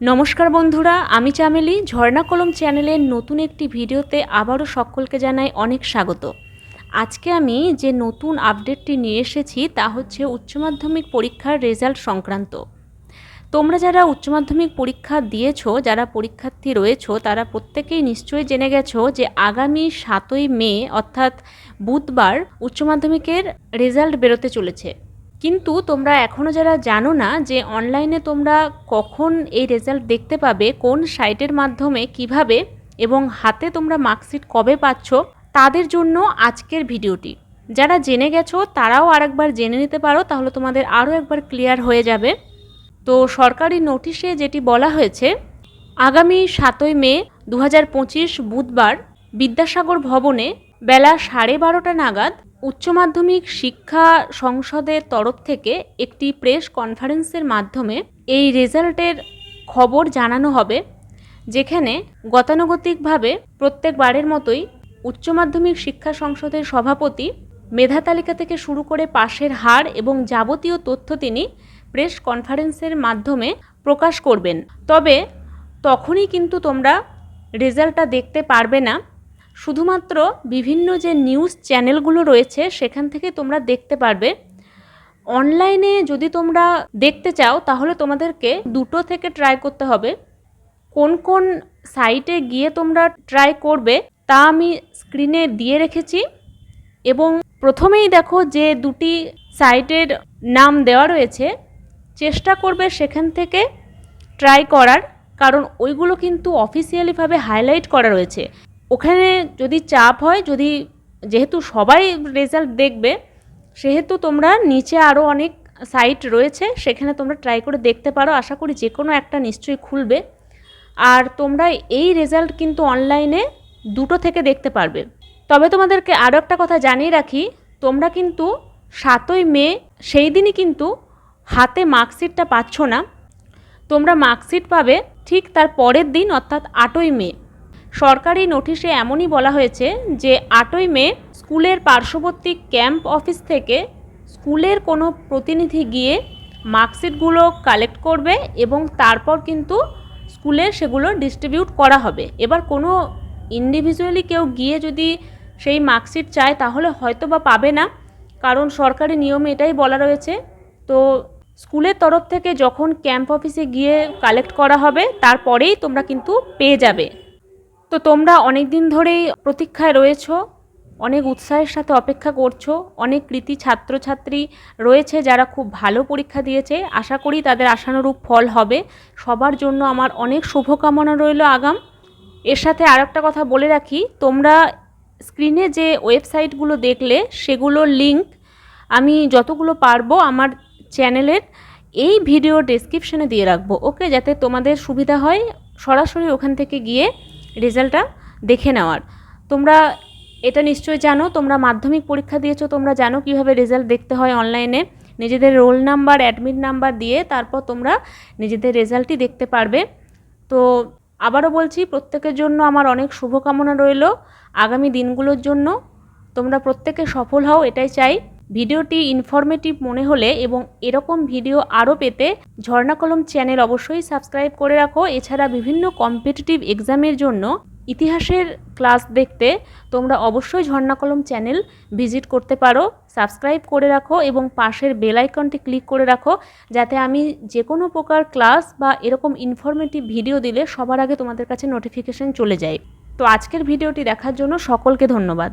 নমস্কার বন্ধুরা, আমি চামেলি। ঝর্ণা কলম চ্যানেলের নতুন একটি ভিডিওতে আবারও সকলকে জানাই অনেক স্বাগত। আজকে আমি যে নতুন আপডেটটি নিয়ে এসেছি তা হচ্ছে উচ্চ মাধ্যমিক পরীক্ষার রেজাল্ট সংক্রান্ত। তোমরা যারা উচ্চ মাধ্যমিক পরীক্ষা দিয়েছ, যারা পরীক্ষার্থী রয়েছো, তারা প্রত্যেকেই নিশ্চয়ই জেনে গেছো যে আগামী সাতই মে, অর্থাৎ বুধবার, উচ্চ মাধ্যমিকের রেজাল্ট বেরোতে চলেছে। কিন্তু তোমরা এখনও যারা জানো না যে অনলাইনে তোমরা কখন এই রেজাল্ট দেখতে পাবে, কোন সাইটের মাধ্যমে, কীভাবে এবং হাতে তোমরা মার্কশিট কবে পাচ্ছ, তাদের জন্য আজকের ভিডিওটি যারা জেনে গেছো, তারাও আরেকবার জেনে নিতে পারো, তাহলে তোমাদের আরও একবার ক্লিয়ার হয়ে যাবে। তো সরকারি নোটিশে যেটি বলা হয়েছে, আগামী সাতই মে দু হাজার পঁচিশ বুধবার বিদ্যাসাগর ভবনে বেলা সাড়ে বারোটা নাগাদ উচ্চ মাধ্যমিক শিক্ষা সংসদের তরফ থেকে একটি প্রেস কনফারেন্সের মাধ্যমে এই রেজাল্টের খবর জানানো হবে, যেখানে গতানুগতিকভাবে প্রত্যেকবারের মতোই উচ্চ মাধ্যমিক শিক্ষা সংসদের সভাপতি মেধা তালিকা থেকে শুরু করে পাশের হার এবং যাবতীয় তথ্য তিনি প্রেস কনফারেন্সের মাধ্যমে প্রকাশ করবেন। তবে তখনই কিন্তু তোমরা রেজাল্টটা দেখতে পারবে না। শুধুমাত্র বিভিন্ন যে নিউজ চ্যানেলগুলো রয়েছে, সেখান থেকে তোমরা দেখতে পারবে। অনলাইনে যদি তোমরা দেখতে চাও, তাহলে তোমাদেরকে দুটো থেকে ট্রাই করতে হবে। কোন কোন সাইটে গিয়ে তোমরা ট্রাই করবে, তা আমি স্ক্রিনে দিয়ে রেখেছি। এবং প্রথমেই দেখো যে দুটি সাইটের নাম দেওয়া রয়েছে। চেষ্টা করবে সেখান থেকে ট্রাই করার, কারণ ওইগুলো কিন্তু অফিসিয়ালিভাবে হাইলাইট করা রয়েছে। ওখানে যদি চাপ হয়, যদি যেহেতু সবাই রেজাল্ট দেখবে, সেহেতু তোমরা নিচে আরও অনেক সাইট রয়েছে, সেখানে তোমরা ট্রাই করে দেখতে পারো। আশা করি যে কোনো একটা নিশ্চয়ই খুলবে। আর তোমরা এই রেজাল্ট কিন্তু অনলাইনে দুটো থেকে দেখতে পারবে। তবে তোমাদেরকে আরও একটা কথা জানিয়ে রাখি, তোমরা কিন্তু সাতই মে, সেই দিনই কিন্তু হাতে মার্কশিটটা পাচ্ছ না। তোমরা মার্কশিট পাবে ঠিক তার পরের দিন, অর্থাৎ আটই মে। সরকারি নোটিশে এমনই বলা হয়েছে যে আটই মে স্কুলের পার্শ্ববর্তী ক্যাম্প অফিস থেকে স্কুলের কোনো প্রতিনিধি গিয়ে মার্কশিটগুলো কালেক্ট করবে এবং তারপর কিন্তু স্কুলে সেগুলো ডিস্ট্রিবিউট করা হবে। এবার কোনো ইন্ডিভিজুয়ালি কেউ গিয়ে যদি সেই মার্কশিট চায়, তাহলে হয়তো বা পাবে না, কারণ সরকারি নিয়মে এটাই বলা রয়েছে। তো স্কুলের তরফ থেকে যখন ক্যাম্প অফিসে গিয়ে কালেক্ট করা হবে, তারপরেই তোমরা কিন্তু পেয়ে যাবে। তো তোমরা অনেক দিন ধরেই প্রতীক্ষায় রয়েছো, অনেক উৎসাহের সাথে অপেক্ষা করছ, অনেক কৃতি ছাত্রছাত্রী রয়েছে যারা খুব ভালো পরীক্ষা দিয়েছে। আশা করি তাদের আশানুরূপ ফল হবে। সবার জন্য আমার অনেক শুভকামনা রইল আগাম। এর সাথে আর একটা কথা বলে রাখি, তোমরা স্ক্রিনে যে ওয়েবসাইটগুলো দেখলে, সেগুলোর লিঙ্ক আমি যতগুলো পারব আমার চ্যানেলের এই ভিডিও ডেসক্রিপশনে দিয়ে রাখব। ওকে, যাতে তোমাদের সুবিধা হয়, সরাসরি ওখান থেকে গিয়ে রেজাল্টটা দেখে নেওয়ার। তোমরা এটা নিশ্চয়ই জানো, তোমরা মাধ্যমিক পরীক্ষা দিয়েছ, তোমরা জানো কীভাবে রেজাল্ট দেখতে হয় অনলাইনে। নিজেদের রোল নাম্বার অ্যাডমিট নাম্বার দিয়ে তারপর তোমরা নিজেদের রেজাল্টই দেখতে পারবে। তো আবারও বলছি, প্রত্যেকের জন্য আমার অনেক শুভকামনা রইল। আগামী দিনগুলোর জন্য তোমরা প্রত্যেকে সফল হও, এটাই চাই। ভিডিওটি ইনফরমেটিভ মনে হলে এবং এরকম ভিডিও আরও পেতে ঝর্ণা কলম চ্যানেল অবশ্যই সাবস্ক্রাইব করে রাখো। এছাড়া বিভিন্ন কম্পিটিটিভ এক্সামের জন্য ইতিহাসের ক্লাস দেখতে তোমরা অবশ্যই ঝর্ণা কলম চ্যানেল ভিজিট করতে পারো। সাবস্ক্রাইব করে রাখো এবং পাশের বেল আইকনটি ক্লিক করে রাখো যাতে আমি যে কোনো প্রকার ক্লাস বা এরকম ইনফরমেটিভ ভিডিও দিলে সবার আগে তোমাদের কাছে নোটিফিকেশন চলে যায়। তো আজকের ভিডিওটি দেখার জন্য সকলকে ধন্যবাদ।